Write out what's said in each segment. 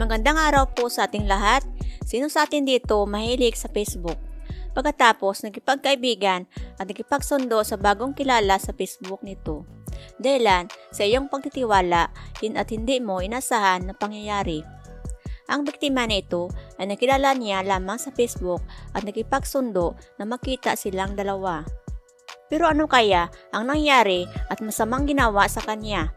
Magandang araw po sa ating lahat. Sino sa atin dito mahilig sa Facebook? Pagkatapos, nagkipagkaibigan at nagkipagsundo sa bagong kilala sa Facebook nito. Dahilan sa iyong pagtitiwala hin at hindi mo inasahan na pangyayari. Ang biktima nito ay nakilala niya lamang sa Facebook at nagkipagsundo na makita silang dalawa. Pero ano kaya ang nangyari at masamang ginawa sa kanya?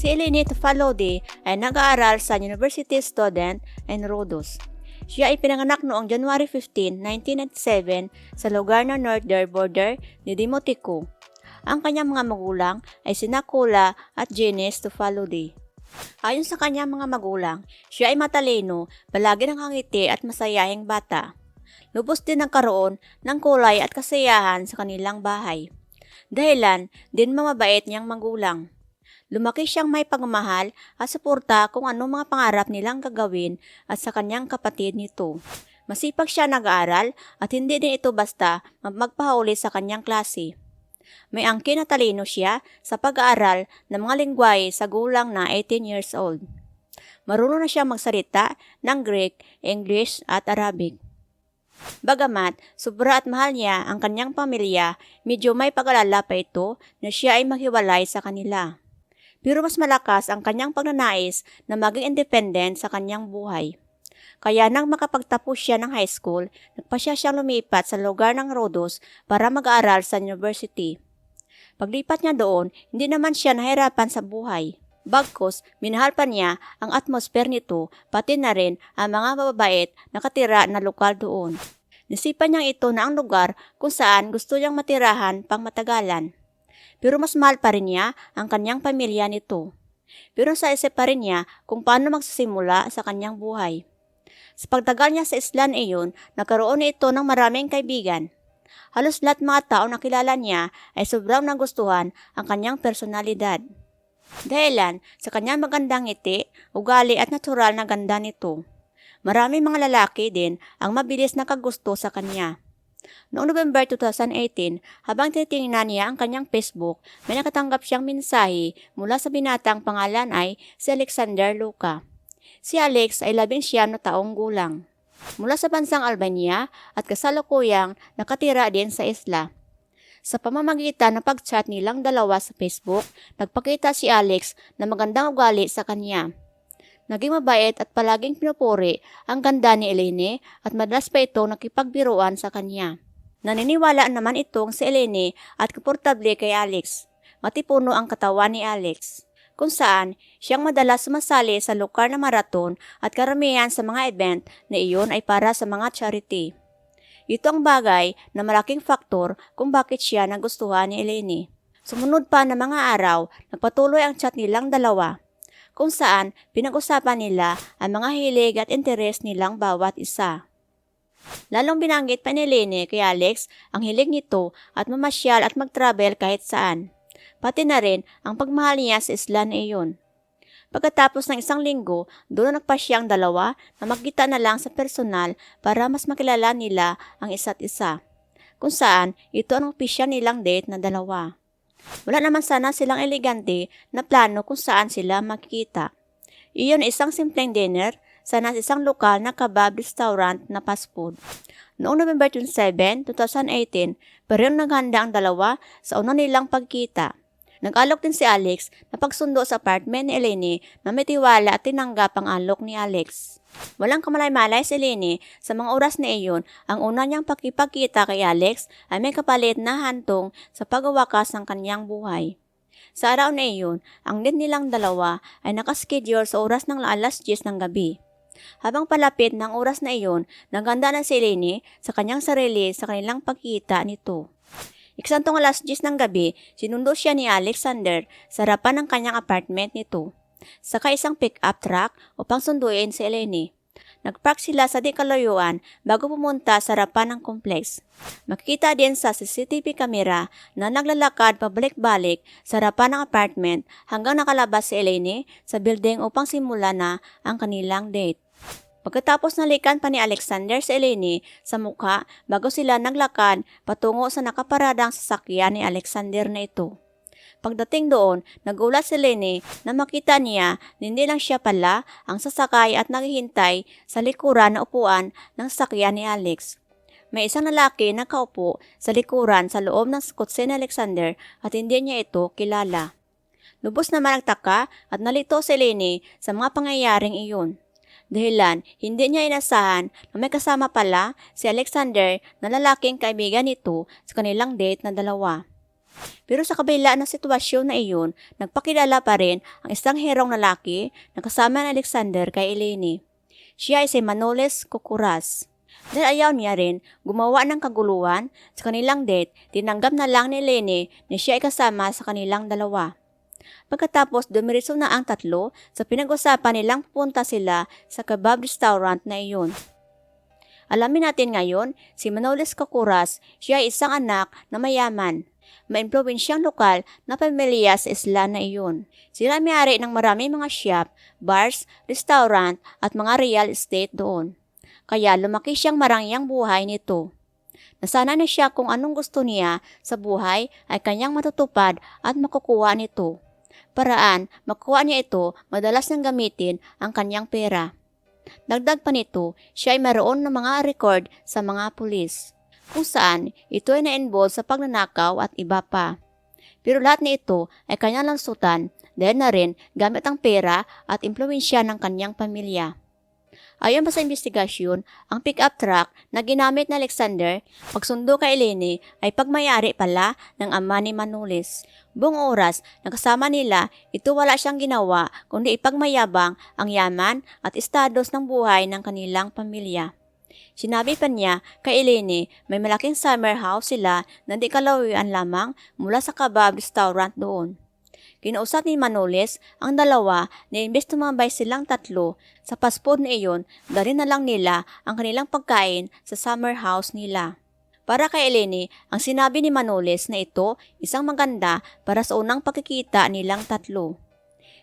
Si Eleni Tufalodi ay nag-aaral sa University Student in Rhodos. Siya ay pinanganak noong January 15, 1997 sa lugar ng northern border ni Dimotico. Ang kanyang mga magulang ay sina Kula at Janice Tufalodi. Ayon sa kanyang mga magulang, siya ay matalino, palagi nakangiti at masayahing bata. Lubos din nagkaroon ng kulay at kasiyahan sa kanilang bahay. Dahilan din mamabait niyang magulang. Lumaki siyang may pagmamahal at suporta kung ano mga pangarap nilang gagawin at sa kanyang kapatid nito. Masipag siya nag-aaral at hindi din ito basta magpahuli sa kanyang klase. May angkin na talino siya sa pag-aaral ng mga lingwahe sa gulang na 18 years old. Marunong na siya magsalita ng Greek, English at Arabic. Bagamat sobra at mahal niya ang kanyang pamilya, medyo may pag-alala pa ito na siya ay maghiwalay sa kanila. Pero mas malakas ang kanyang pagnanais na maging independent sa kanyang buhay. Kaya nang makapagtapos siya ng high school, nagpasya siyang lumipat sa lugar ng Rhodos para mag-aaral sa university. Paglipat niya doon, hindi naman siya nahirapan sa buhay. Bagkos, minahal pa niya ang atmosphere nito, pati na rin ang mga mababait na katira na lokal doon. Nisipan niyang ito na ang lugar kung saan gusto niyang matirahan pang matagalan. Pero mas mahal pa rin niya ang kanyang pamilya nito. Pero sa isip pa rin niya kung paano magsisimula sa kanyang buhay. Sa pagtagal niya sa isla na iyon, nagkaroon ito ng maraming kaibigan. Halos lahat mga tao na kilala niya ay sobrang nagustuhan ang kanyang personalidad. Dahilan sa kanyang magandang ngiti, ugali at natural na ganda nito. Marami mga lalaki din ang mabilis na kagusto sa kanya. Noong November 2018, habang tinitingnan niya ang kanyang Facebook, may nakatanggap siyang mensahe mula sa binatang pangalan ay si Alexander Luca. Si Alex ay labing siyam na taong gulang. Mula sa bansang Albania at kasalukuyang nakatira din sa isla. Sa pamamagitan ng pag-chat nilang dalawa sa Facebook, nagpakita si Alex na magandang ugali sa kanya. Naging mabait at palaging pinupuri ang ganda ni Elene at madalas pa ito nakipagbiruan sa kanya. Naniniwala naman itong si Elene at komportable kay Alex. Matipuno ang katawan ni Alex kung saan siyang madalas sumasali sa lokal na maraton at karamihan sa mga event na iyon ay para sa mga charity. Ito ang bagay na malaking faktor kung bakit siya nagustuhan ni Eleni. Sumunod pa na mga araw, nagpatuloy ang chat nilang dalawa, kung saan pinag-usapan nila ang mga hilig at interes nilang bawat isa. Lalong binanggit pa ni Eleni kay Alex ang hilig nito at mamasyal at mag-travel kahit saan pati na rin ang pagmahal niya sa isla na iyon. Pagkatapos ng isang linggo, doon na nagpasya ang dalawa na magkita na lang sa personal para mas makilala nila ang isa't isa. Kung saan, ito ang opisyal nilang date na dalawa. Wala naman sana silang elegante na plano kung saan sila makikita. Iyon isang simpleng dinner sa isang lokal na kebab restaurant na fast food. Noong November 27, 2018, pero naghanda ang dalawa sa una nilang pagkita. Nag-alok din si Alex na pagsundo sa apartment ni Eleni na may tiwala at tinanggap ang alok ni Alex. Walang kamalay-malay si Eleni sa mga oras na iyon, ang una niyang pakipagkita kay Alex ay may kapalit na hantong sa pagwawakas ng kanyang buhay. Sa araw na iyon, ang din nilang dalawa ay nakaschedule sa oras ng alas 10 ng gabi. Habang palapit ng oras na iyon, naganda na si Eleni sa kanyang sarili sa kanilang pagkita nito. Iksantong alas 10 ng gabi, sinundo siya ni Alexander sa harapan ng kanyang apartment nito. Saka isang pick-up truck upang sunduin si Eleni. nagpark sila sa di kalayuan bago pumunta sa harapan ng complex. Makikita din sa CCTV camera na naglalakad pabalik-balik sa harapan ng apartment hanggang nakalabas si Eleni sa building upang simula na ang kanilang date. Pagkatapos nalikan pa ni Alexander si Eleni sa mukha bago sila naglakad patungo sa nakaparadang sasakyan ni Alexander na ito. Pagdating doon, nagulat si Lenny na makita niya hindi lang siya pala ang sasakay at naghihintay sa likuran na upuan ng sasakyan ni Alex. May isang lalaki na kaupo sa likuran sa loob ng kotse ni Alexander at hindi niya ito kilala. Lubos naman nagtaka at nalito si Lenny sa mga pangyayaring iyon. Dahilan, hindi niya inasahan na may kasama pala si Alexander na lalaking kaibigan nito sa kanilang date na dalawa. Pero sa kabila ng sitwasyon na iyon, nagpakilala pa rin ang isang herong lalaki na kasama ni Alexander kay Eleni. Siya ay si Manoles Kukuras. Dahil ayaw niya rin gumawa ng kaguluhan sa kanilang date, tinanggap na lang ni Eleni na siya ay kasama sa kanilang dalawa. Pagkatapos dumiritso na ang tatlo sa pinag-usapan nilang pupunta sila sa kebab restaurant na iyon. Alamin natin ngayon, si Manoles Kukuras, siya ay isang anak na mayaman maimpluwensyang lokal na pamilya sa isla na iyon. Sila may-ari ng maraming mga shop, bars, restaurant at mga real estate doon. Kaya lumaki siyang marangyang buhay nito. Nasana na siya kung anong gusto niya sa buhay ay kanyang matutupad at makukuha nito. Paraan, makuha niya ito, madalas nang gamitin ang kanyang pera. Dagdag pa nito, siya ay mayroon ng mga record sa mga pulis kung saan ito ay na-involve sa pagnanakaw at iba pa. Pero lahat na ito ay kanyang lansutan dahil na rin gamit ang pera at impluensya ng kanyang pamilya. Ayon pa sa investigasyon, ang pick-up truck na ginamit ni Alexander pagsundo kay Eleni ay pagmayari pala ng ama ni Manulis. Buong oras na kasama nila, ito wala siyang ginawa kundi ipagmayabang ang yaman at estados ng buhay ng kanilang pamilya. Sinabi pa niya kay Eleni may malaking summer house sila na di kalawian lamang mula sa kabab restaurant doon. Kinausap ni Manoles ang dalawa na imbes tumambay silang tatlo sa passport na iyon, dali na lang nila ang kanilang pagkain sa summer house nila. Para kay Eleni, ang sinabi ni Manoles na ito isang maganda para sa unang pagkikita nilang tatlo.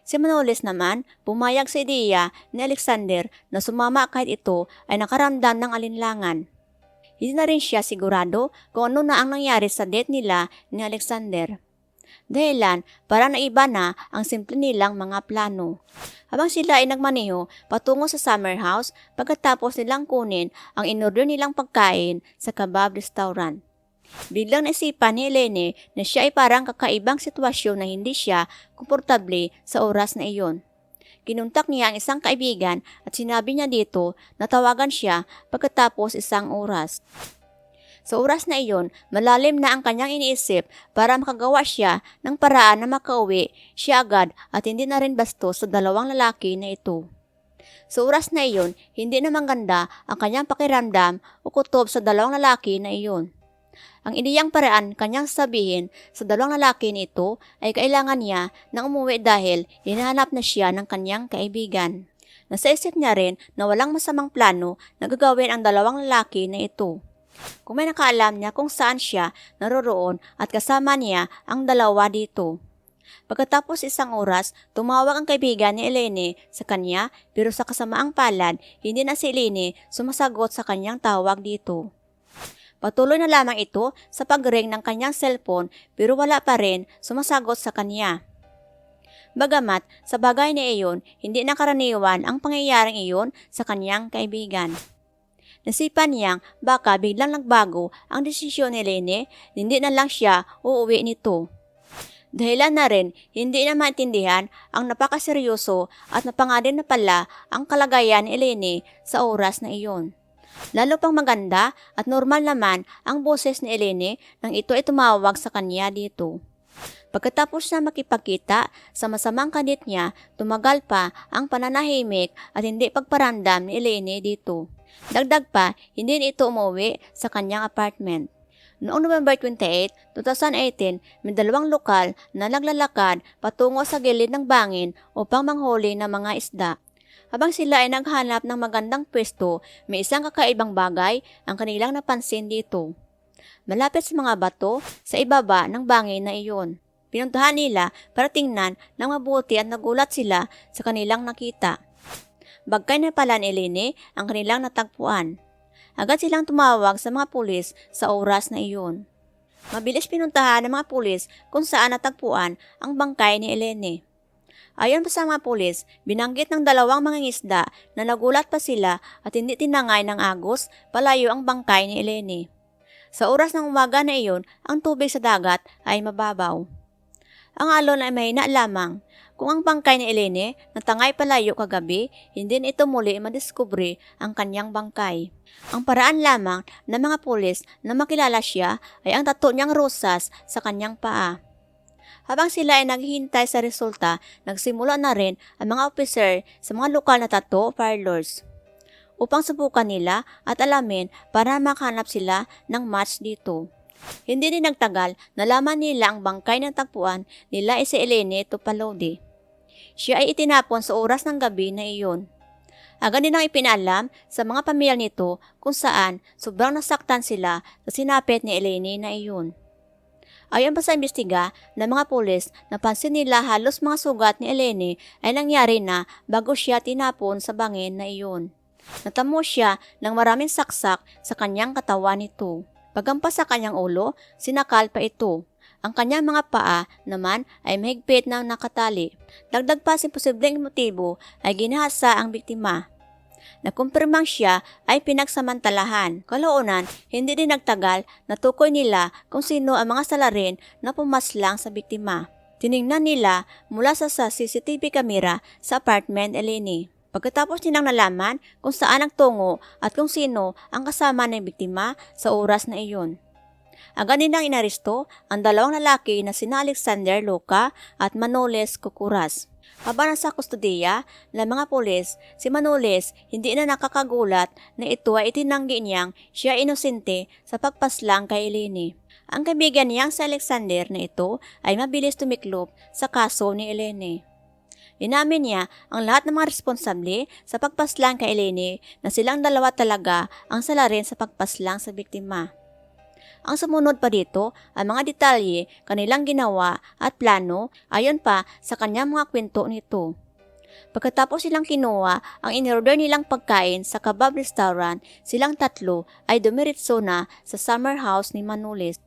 Si Manoles naman, pumayag sa ideya ni Alexander na sumama kahit ito ay nakaramdam ng alinlangan. Hindi na rin siya sigurado kung ano na ang nangyari sa date nila ni Alexander. Dahilan, para na iba na ang simple nilang mga plano. Habang sila ay nagmaneho patungo sa summer house pagkatapos nilang kunin ang inorder nilang pagkain sa kebab restaurant. Biglang naisipan ni Elene na siya ay parang kakaibang sitwasyon na hindi siya komportable sa oras na iyon. Kinuntak niya ang isang kaibigan at sinabi niya dito na tawagan siya pagkatapos isang oras. Sa oras na iyon, malalim na ang kanyang iniisip para makagawa siya ng paraan na makauwi siya agad at hindi na rin basto sa dalawang lalaki na ito. Sa oras na iyon, hindi naman ganda ang kanyang pakiramdam o kutob sa dalawang lalaki na iyon. Ang iniyang paraan kanyang sabihin sa dalawang lalaki nito ay kailangan niya na umuwi dahil hinahanap na siya ng kanyang kaibigan. Nasa isip niya rin na walang masamang plano na gagawin ang dalawang lalaki na ito. Kung may nakaalam niya kung saan siya naroroon at kasama niya ang dalawa dito. Pagkatapos isang oras, tumawag ang kaibigan ni Elene sa kanya pero sa kasamaang palad, hindi na si Elene sumasagot sa kanyang tawag dito. Patuloy na lamang ito sa pag-ring ng kanyang cellphone pero wala pa rin sumasagot sa kanya. Bagamat sa bagay na iyon, hindi nakaraniwan ang pangyayaring iyon sa kanyang kaibigan. Nasipan niyang baka biglang nagbago ang desisyon ni Lene, hindi na lang siya uuwi nito. Dahilan na rin, hindi na maintindihan ang napakaseryoso at napangadin na pala ang kalagayan ni Eleni sa oras na iyon. Lalo pang maganda at normal naman ang boses ni Elene nang ito ay tumawag sa kanya dito. Pagkatapos na makipagkita sa masamang kanit niya, tumagal pa ang pananahimik at hindi pagparandam ni Elene dito. Dagdag pa, hindi ito umuwi sa kanyang apartment. Noong November 28, 2018, may dalawang lokal na naglalakad patungo sa gilid ng bangin upang manghuli ng mga isda. Habang sila ay naghanap ng magandang pwesto, may isang kakaibang bagay ang kanilang napansin dito. Malapit sa mga bato sa ibaba ng bangin na iyon. Pinuntahan nila para tingnan ng mabuti at nagulat sila sa kanilang nakita. Bagkay na pala ni Elene ang kanilang natagpuan. Agad silang tumawag sa mga pulis sa oras na iyon. Mabilis pinuntahan ng mga pulis kung saan natagpuan ang bangkay ni Elene. Ayon pa sa mga pulis, binanggit ng dalawang mangingisda na nagulat pa sila at hindi tinangay ng agos palayo ang bangkay ni Elene. Sa oras ng umaga na iyon, ang tubig sa dagat ay mababaw. Ang alon ay mahina lamang. Kung ang bangkay ni Elene natangay palayo kagabi, hindi na ito muli madiskubre ang kanyang bangkay. Ang paraan lamang ng mga pulis na makilala siya ay ang tato niyang rosas sa kanyang paa. Habang sila ay naghihintay sa resulta, nagsimula na rin ang mga opiser sa mga lokal na tattoo parlors upang subukan nila at alamin para makahanap sila ng match dito. Hindi din nagtagal, nalaman nila ang bangkay ng tagpuan nila ay si Elene Tupalodi. Siya ay itinapon sa oras ng gabi na iyon. Agad nilang ipinalam sa mga pamilya nito kung saan sobrang nasaktan sila sa sinapit ni Elene na iyon. Ayon pa sa imbestiga ng mga pulis, napansin nila halos mga sugat ni Elene ay nangyari na bago siya tinapon sa bangin na iyon. Natamo siya ng maraming saksak sa kanyang katawan nito. Pagampas sa kanyang ulo, sinakal pa ito. Ang kanyang mga paa naman ay mahigpit na nakatali. Dagdag pa sa posibleng motibo ay ginahasa ang biktima. Nakumpirmang siya ay pinagsamantalahan. Kalaunan, hindi din nagtagal na tukoy nila kung sino ang mga salarin na pumaslang sa biktima. Tiningnan nila mula sa, sa CCTV camera sa apartment Eleni. Pagkatapos nilang nalaman kung saan ang tungo at kung sino ang kasama ng biktima sa oras na iyon. Agad nilang inaresto ang dalawang lalaki na sina Alexander Loca at Manoles Kukuras. Habang nasa kustodiya ng mga pulis, si Manoles hindi na nakakagulat na ito ay itinanggi niyang siya inosente sa pagpaslang kay Eleni. Ang kaibigan niyang si Alexander na ito ay mabilis tumiklop sa kaso ni Eleni. Inamin niya ang lahat ng mga responsable sa pagpaslang kay Eleni na silang dalawa talaga ang salarin sa pagpaslang sa biktima. Ang sumunod pa dito ang mga detalye kanilang ginawa at plano ayon pa sa kanyang mga kwento nito. Pagkatapos silang kinuha ang inorder nilang pagkain sa kebab restaurant, silang tatlo ay dumiritso na sa summer house ni Manulis.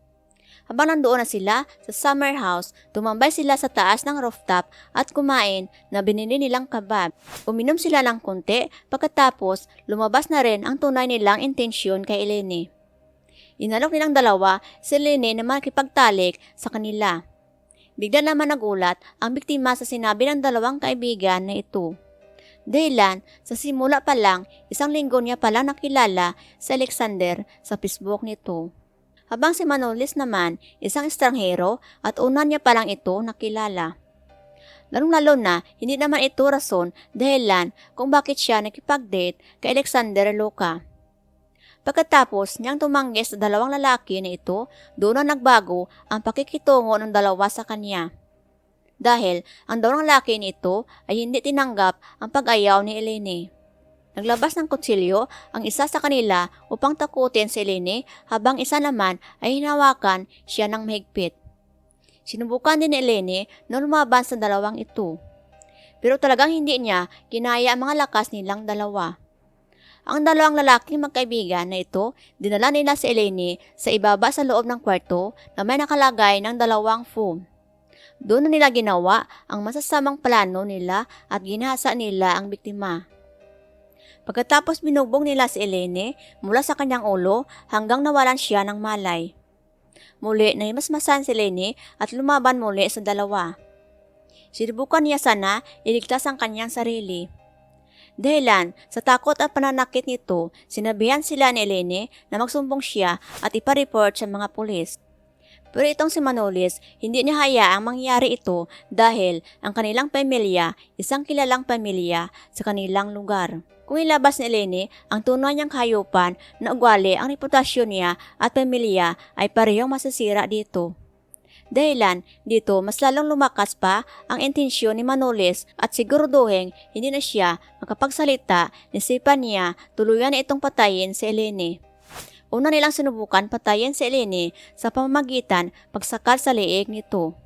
Habang nandoon na sila sa summer house, tumambay sila sa taas ng rooftop at kumain na binili nilang kebab. Uminom sila ng konti, pagkatapos lumabas na rin ang tunay nilang intensyon kay Eleni. Inalok nilang dalawa si Lene na makipagtalik sa kanila. Bigla naman nagulat ang biktima sa sinabi ng dalawang kaibigan na ito. Dahilan, sa simula pa lang, isang linggo niya pala nakilala si Alexander sa Facebook nito. Habang si Manolis naman, isang estranghero at una niya pa lang ito nakilala. Lalong-lalo na, hindi naman ito rason dahilan kung bakit siya nakipag-date kay Alexander Loca. Pagkatapos niyang tumanggi sa dalawang lalaki na ito, doon na nagbago ang pakikitungo ng dalawa sa kanya. Dahil ang dalawang lalaki nito ay hindi tinanggap ang pag-ayaw ni Eleni. Naglabas ng kutsilyo ang isa sa kanila upang takutin si Eleni habang isa naman ay hinawakan siya ng mahigpit. Sinubukan din ni Eleni na lumaban sa dalawang ito. Pero talagang hindi niya kinaya ang mga lakas nilang dalawa. Ang dalawang lalaking magkaibigan na ito, dinala nila si Eleni sa ibaba sa loob ng kwarto na may nakalagay ng dalawang foam. Doon na nila ginawa ang masasamang plano nila at ginasa nila ang biktima. Pagkatapos binugbog nila si Elene mula sa kanyang ulo hanggang nawalan siya ng malay. Muli naimasmasan si Elene at lumaban muli sa dalawa. Sinubukan niya sana iligtas ang kanyang sarili. Dahilan, sa takot at pananakit nito, sinabihan sila ni Elene na magsumbong siya at ipareport sa mga pulis. Pero itong si Manolis, hindi niya hayaang mangyari ito dahil ang kanilang pamilya, isang kilalang pamilya sa kanilang lugar. Kung ilabas ni Elene ang tunay niyang hayupan na ugali ang reputasyon niya at pamilya ay parehong masasira dito. Dahilan dito mas lalong lumakas pa ang intensyon ni Manoles at siguraduhin hindi na siya makapagsalita nisipan niya tuluyan na itong patayin si Eleni. Una nilang sinubukan patayin si Eleni sa pamamagitan pagsakal sa leeg nito.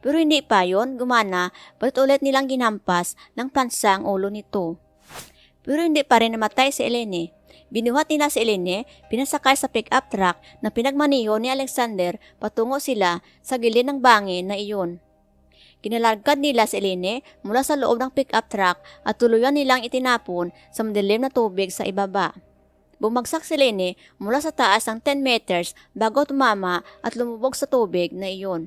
Pero hindi pa yon gumana ba't ulit nilang ginampas ng plansa ang ulo nito. Pero hindi pa rin namatay si Eleni. Binuhat nila si Elene, pinasakay sa pick-up truck na pinagmaniho ni Alexander patungo sila sa gilid ng bangin na iyon. Kinalargad nila si Elene mula sa loob ng pick-up truck at tuluyan nilang itinapon sa madilim na tubig sa ibaba. Bumagsak si Elene mula sa taas ng 10 meters bago tumama at lumubog sa tubig na iyon.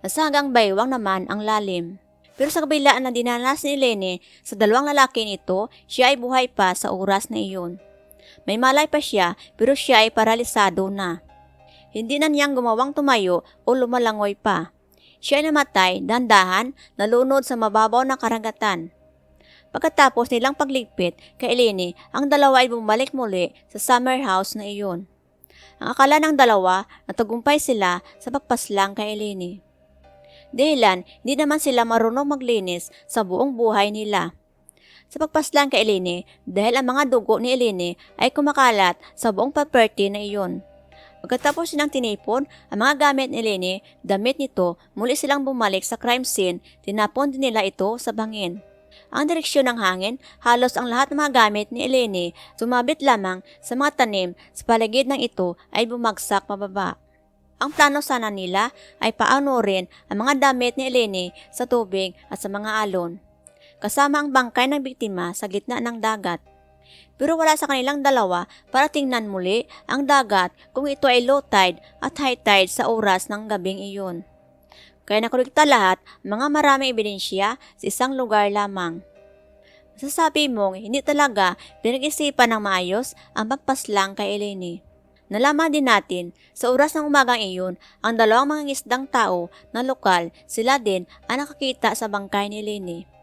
Nasa hanggang baywang naman ang lalim. Pero sa kabilaan na dinanas ni Elene sa dalawang lalaki nito, siya ay buhay pa sa oras na iyon. May malay pa siya pero siya ay paralisado na. Hindi na niyang gumawang tumayo o lumalangoy pa. Siya ay namatay, dandahan, nalunod sa mababaw na karagatan. Pagkatapos nilang pagligpit kay Eleni, ang dalawa ay bumalik muli sa summer house na iyon. Ang akala ng dalawa, natagumpay sila sa pagpaslang kay Eleni. Dahilan, hindi naman sila marunong maglinis sa buong buhay nila sa pagpaslang kay Elene dahil ang mga dugo ni Elene ay kumakalat sa buong property na iyon. Pagkatapos silang tinipon ang mga gamit ni Elene, damit nito, muli silang bumalik sa crime scene, tinapon din nila ito sa bangin. Ang direksyon ng hangin, halos ang lahat ng mga gamit ni Elene sumabit lamang sa mga tanim sa paligid ng ito ay bumagsak pababa. Ang plano sana nila ay paano rin ang mga damit ni Elene sa tubig at sa mga alon kasama ang bangkay ng biktima sa gitna ng dagat. Pero wala sa kanilang dalawa para tingnan muli ang dagat kung ito ay low tide at high tide sa oras ng gabing iyon. Kaya nakulikta lahat mga maraming ebidensya sa isang lugar lamang. Masasabi mong hindi talaga pinag-isipan ng maayos ang pagpaslang kay Eleni. Nalaman din natin, sa oras ng umagang iyon, ang dalawang mga isdang tao na lokal, sila din ang nakakita sa bangkay ni Eleni.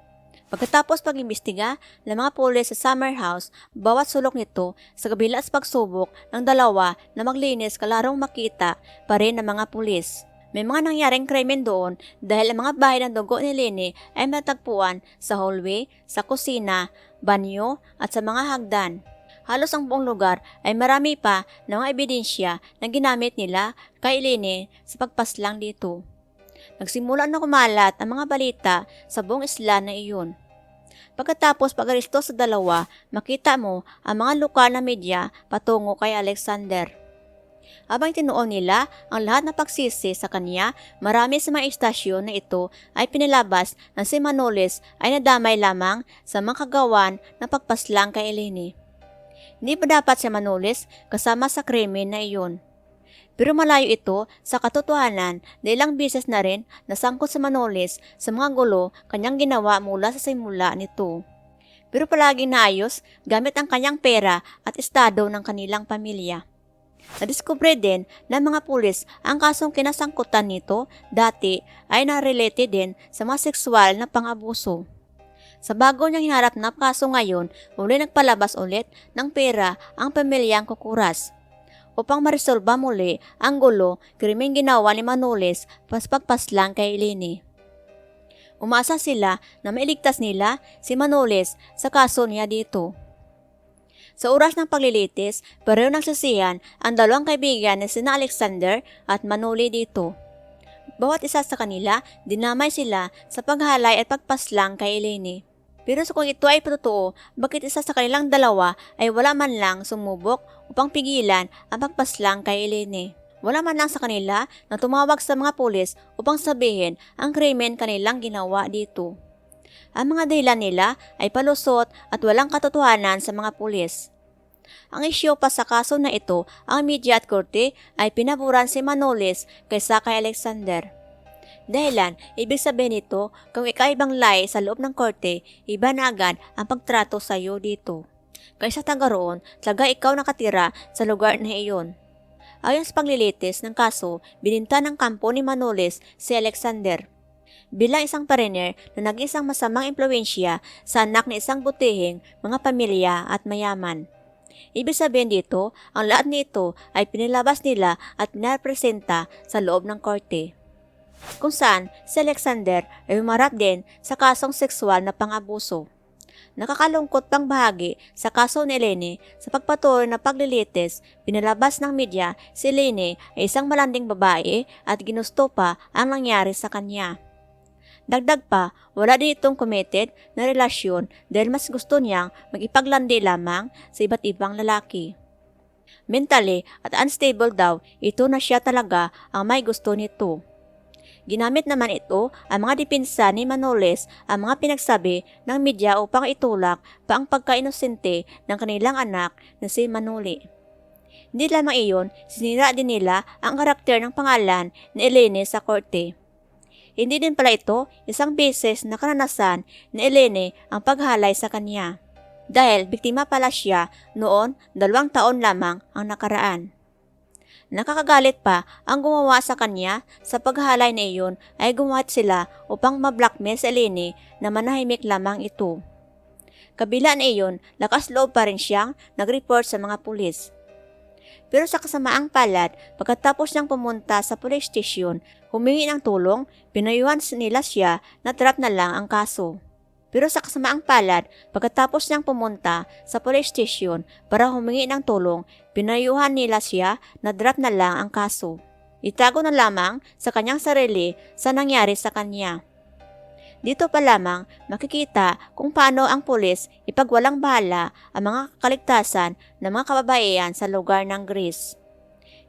Pagkatapos pag-imbestiga ng mga pulis sa summer house, bawat sulok nito sa kabila sa pagsubok ng dalawa na maglinis kalarong makita pa rin ng mga pulis. May mga nangyaring krimen doon dahil ang mga bahay ng dugo ni Lene ay matagpuan sa hallway, sa kusina, banyo at sa mga hagdan. Halos ang buong lugar ay marami pa ng mga ebidensya na ginamit nila kay Lene sa pagpaslang dito. Nagsimula na kumalat ang mga balita sa buong isla na iyon. Pagkatapos pag-aristo sa dalawa, makita mo ang mga lokal na media patungo kay Alexander. Habang tinuon nila ang lahat ng pagsisi sa kanya, marami sa mga istasyon na ito ay pinilabas na si Manoles ay nadamay lamang sa mga kagawan na pagpaslang kay Eleni. Hindi pa dapat si Manoles kasama sa krimen na iyon. Pero malayo ito sa katotohanan na ilang bisis na rin nasangkot sa Manoles sa mga gulo kanyang ginawa mula sa simula nito. Pero palaging naayos gamit ang kanyang pera at estado ng kanilang pamilya. Nadiskubre din ng mga pulis ang kasong kinasangkutan nito dati ay na-related din sa mga sexual na pangabuso. Sa bago niyang hinarap na kaso ngayon, muli nagpalabas ulit ng pera ang pamilyang kukuras upang marisolba muli ang gulo krimeng ginawa ni Manoles pas pagpaslang kay Lini. Umasa sila na mailigtas nila si Manoles sa kaso niya dito. Sa oras ng paglilitis, pareho nagsasiyan ang dalawang kaibigan ni sina Alexander at Manoli dito. Bawat isa sa kanila, dinamay sila sa paghalay at pagpaslang kay Eleni. Pero sa kung ito ay totoo, bakit isa sa kanilang dalawa ay wala man lang sumubok upang pigilan ang pagpaslang kay Elene? Wala man lang sa kanila na tumawag sa mga pulis upang sabihin ang krimen kanilang ginawa dito. Ang mga dahilan nila ay palusot at walang katotohanan sa mga pulis. Ang isyo pa sa kaso na ito, ang media at korte ay pinaburan si Manoles kaysa kay Alexander. Dahilan, ibig sabihin nito, kung ikaibang lie sa loob ng korte, iba na agad ang pagtrato sa iyo dito. Kaysa taga roon, talaga ikaw nakatira sa lugar na iyon. Ayon sa paglilitis ng kaso, bininta ng kampo ni Manoles si Alexander. Bilang isang pariner na nag-isang masamang impluensya sa anak ni isang butihing mga pamilya at mayaman. Ibig sabihin dito, ang lahat nito ay pinilabas nila at pinapresenta sa loob ng korte. Kung saan si Alexander ay umarap din sa kasong sexual na pangabuso. Nakakalungkot pang bahagi sa kaso ni Eleni sa pagpatuloy na paglilitis, pinalabas ng media si Eleni ay isang malanding babae at ginusto pa ang nangyari sa kanya. Dagdag pa, wala din itong committed na relasyon dahil mas gusto niyang magipaglandi lamang sa iba't ibang lalaki. Mentally at unstable daw, ito na siya talaga ang may gusto nito. Ginamit naman ito ang mga depensa ni Manoles ang mga pinagsabi ng media upang itulak pa ang pagkainosente ng kanilang anak na si Manoli. Hindi lamang iyon, sinira din nila ang karakter ng pangalan ni Elene sa korte. Hindi din pala ito isang beses na karanasan ni Elene ang paghalay sa kanya. Dahil biktima pala siya noon dalawang taon lamang ang nakaraan. Nakakagalit pa ang gumawa sa kanya sa paghalay na iyon ay gumawa sila upang ma-blackmail si Eleni na manahimik lamang ito. Kabila na iyon, lakas loob pa rin siyang nag-report sa mga pulis. Pero sa kasamaang palad, pagkatapos niyang pumunta sa police station, humingi ng tulong, pinayuhan nila siya na trap na lang ang kaso. Pero sa kasamaang palad, pagkatapos niyang pumunta sa police station para humingi ng tulong, pinayuhan nila siya na drop na lang ang kaso. Itago na lamang sa kanyang sarili sa nangyari sa kanya. Dito pa lamang makikita kung paano ang pulis ipagwalang bahala ang mga kaligtasan ng mga kababaihan sa lugar ng Greece.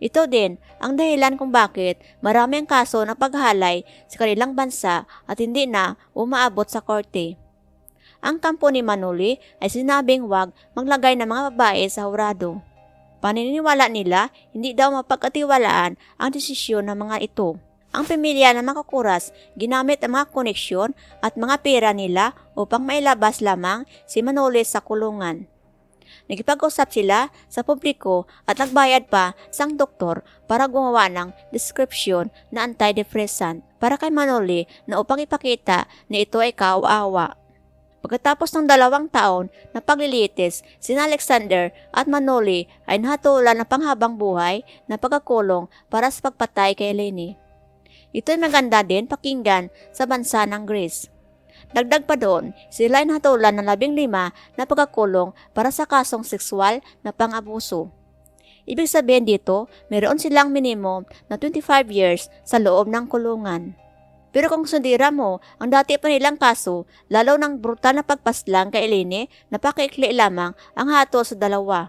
Ito din ang dahilan kung bakit marami ang kaso ng paghalay sa kanilang bansa at hindi na umaabot sa korte. Ang kampo ni Manuli ay sinabing wag maglagay ng mga babae sa hurado. Paniniwala nila, hindi daw mapagkatiwalaan ang desisyon ng mga ito. Ang pamilya ng mga kukuras ginamit ang mga koneksyon at mga pera nila upang mailabas lamang si Manoli sa kulungan. Nagipag-usap sila sa publiko at nagbayad pa sa doktor para gumawa ng description na antidepressant para kay Manoli na upang ipakita na ito ay kawawa. Pagkatapos ng dalawang taon na paglilitis, sina Alexander at Manoli ay nahatulan ng panghabang buhay na pagkakulong para sa pagpatay kay Eleni. Ito ay maganda din pakinggan sa bansa ng Greece. Dagdag pa doon, sila ay nahatulan ng labing lima na pagkakulong para sa kasong sexual na pang-abuso. Ibig sabihin dito, meron silang minimum na 25 years sa loob ng kulungan. Pero kung sundira mo ang dati pa nilang kaso, lalo ng brutal na pagpaslang kay Elene, napakaikli lamang ang hatol sa dalawa.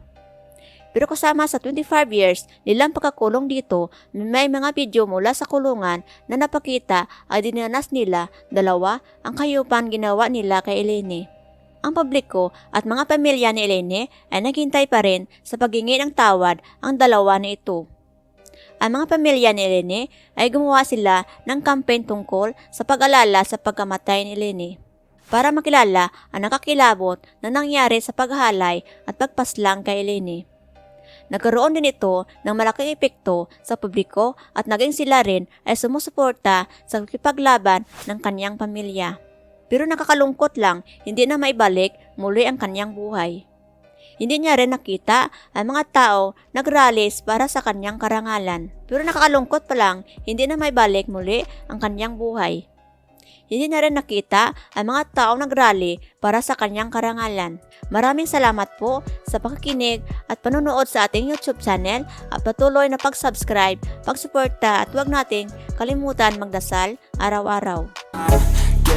Pero kasama sa 25 years nilang pagkakulong dito, may mga video mula sa kulungan na napakita ay dinanas nila dalawa ang kayupan ginawa nila kay Elene. Ang publiko at mga pamilya ni Elene ay naghintay pa rin sa paghingi ng tawad ang dalawa na ito. Ang mga pamilya ni Elene ay gumawa sila ng campaign tungkol sa pag-alala sa pagkamatay ni Elene para makilala ang nakakilabot na nangyari sa paghalay at pagpaslang kay Elene. Nagkaroon din ito ng malaking epekto sa publiko at naging sila rin ay sumusuporta sa kipaglaban ng kanyang pamilya. Pero nakakalungkot lang, hindi na maibalik muli ang kanyang buhay. Hindi niya rin nakita ang mga tao nagralis para sa kanyang karangalan. Pero nakakalungkot pa lang, hindi na may balik muli ang kanyang buhay. Hindi na rin nakita ang mga tao nagrally para sa kanyang karangalan. Maraming salamat po sa pakikinig at panonood sa ating YouTube channel at patuloy na pag-subscribe, pagsuporta at huwag nating kalimutan magdasal araw-araw.